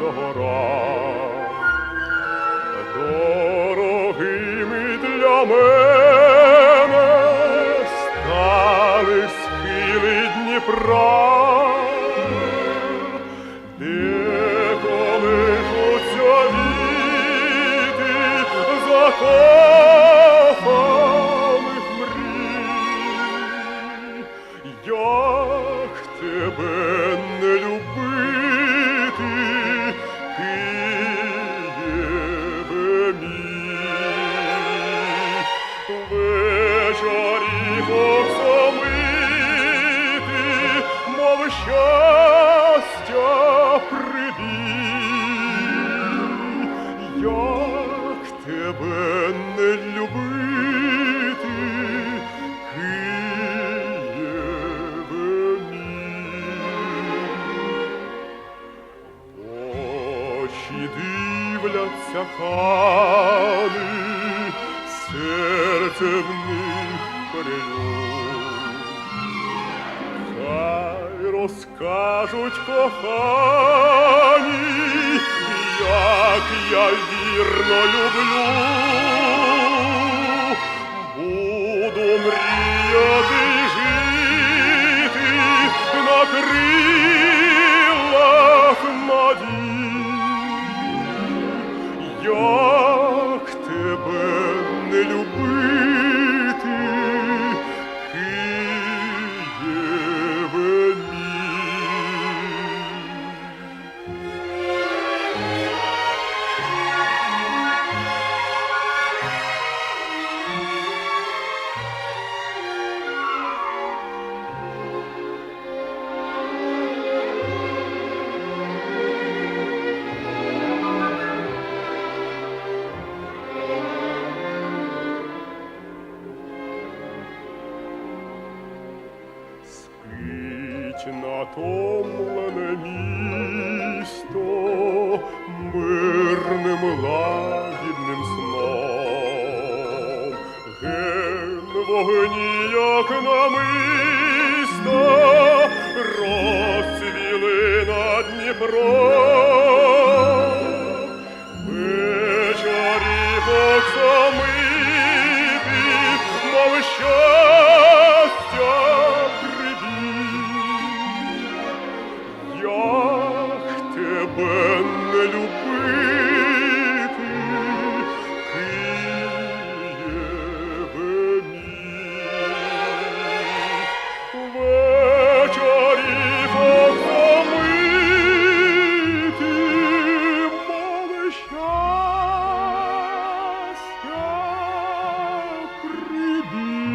догора. Дорогими для мене Як тебе не любити, Києве мій. Очі дивляться хани, серце в них перелюб. Хай розкажуть кохані, як я вірно люблю. Буду мріяти Спить натомлене місто мирним лагідним сном. Ген вогні, як намисто, розцвіли над Дніпром. мене любити, Києве мій. Вечорі покомити мови щастя прибіг.